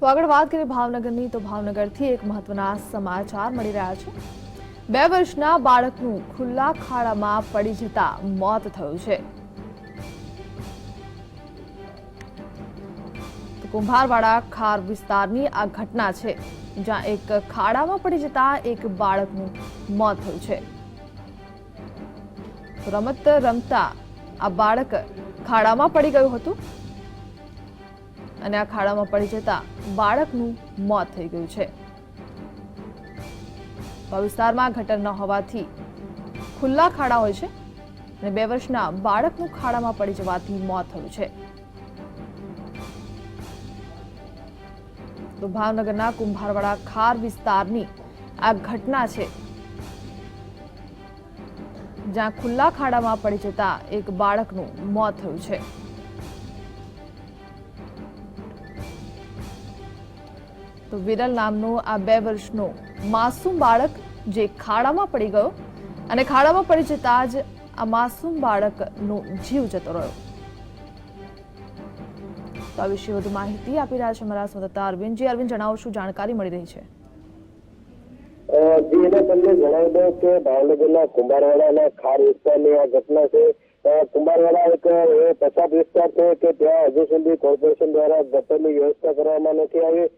તો આગળ વાત કરીએ ભાવનગરની, તો ભાવનગરથી એક મહત્વના સમાચાર મળી રહ્યા છે. બે વર્ષના બાળકનું ખુલ્લા ખાડામાં પડી જતા મોત થયું છે. કુંભારવાડા ખાર વિસ્તારની આ ઘટના છે, જ્યાં એક ખાડામાં પડી જતા એક બાળકનું મોત થયું છે. રમત રમતા આ બાળક ખાડામાં પડી ગયું હતું. અને આ ખાડામાં પડી જતા બાળકનું મોત થઈ ગયું છે. વિસ્તારમાં ગટર ન હોવાથી ખુલ્લા ખાડા હોય છે અને બે વર્ષના બાળકનું ખાડામાં પડી જવાથી મોત થયું છે. તો ભાવનગરના કુંભારવાડા ખાર વિસ્તારની આ ઘટના છે, જ્યાં ખુલ્લા ખાડામાં પડી જતા એક બાળકનું મોત થયું છે. તો વિરલ નામનો આ બે વર્ષનો માસૂમ બાળક જે ખાડામાં પડી ગયો અને ખાડામાં પડી જતા જ આ માસૂમ બાળકનો જીવ જતો રહ્યો. તો આ વિશે વધુ માહિતી આપી રહ્યા છે અમારા સંવાદદાતા અરવિંદ. જી અરવિંદ, જણાવો શું જાણકારી મળી રહી છે? જી, એને તમને જણાવી દઉં કે ભાવનગરના કુંભારવાડાના ખાર વિસ્તારની આ ઘટના છે. કુંભારવાડા એક એ પછાત વિસ્તાર છે કે ત્યાં હજુ સુધી કોર્પોરેશન દ્વારા ગટરની વ્યવસ્થા કરવામાં નથી આવી.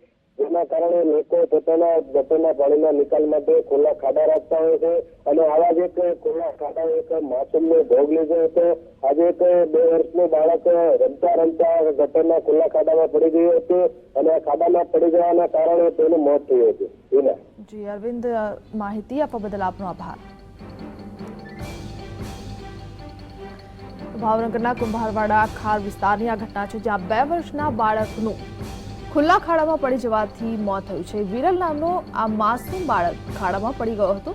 જેના કારણે લોકો પોતાના બપોરના પાણીના નિકાલ માટે ખુલ્લા ખાડા રાખતા હોય છે. અને આવા જ એક ખુલ્લા ખાડા એક માસૂમને ભોગ લીધો હતો. આજે એક બે વર્ષનું બાળક રમતા રમતા ગટરના ખુલ્લા ખાડામાં પડી ગયું હતું. અને આ ખાડામાં પડી જવાના કારણે તેનું મોત થયું હતું. જી, અરવિંદ, માહિતી આપવા બદલ આપનો આભાર. ભાવનગરના કુંભારવાડા ખાર વિસ્તારની આ ઘટના છે જ્યાં બે વર્ષના બાળકનું ખુલ્લા ખાડામાં પડી જવાથી મોત થયું છે. વિરલ નામનો આ માસૂમ બાળક ખાડામાં પડી ગયો હતો.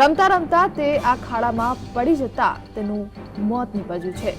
રમતા રમતા તે આ ખાડામાં પડી જતા તેનું મોત નીપજ્યું છે.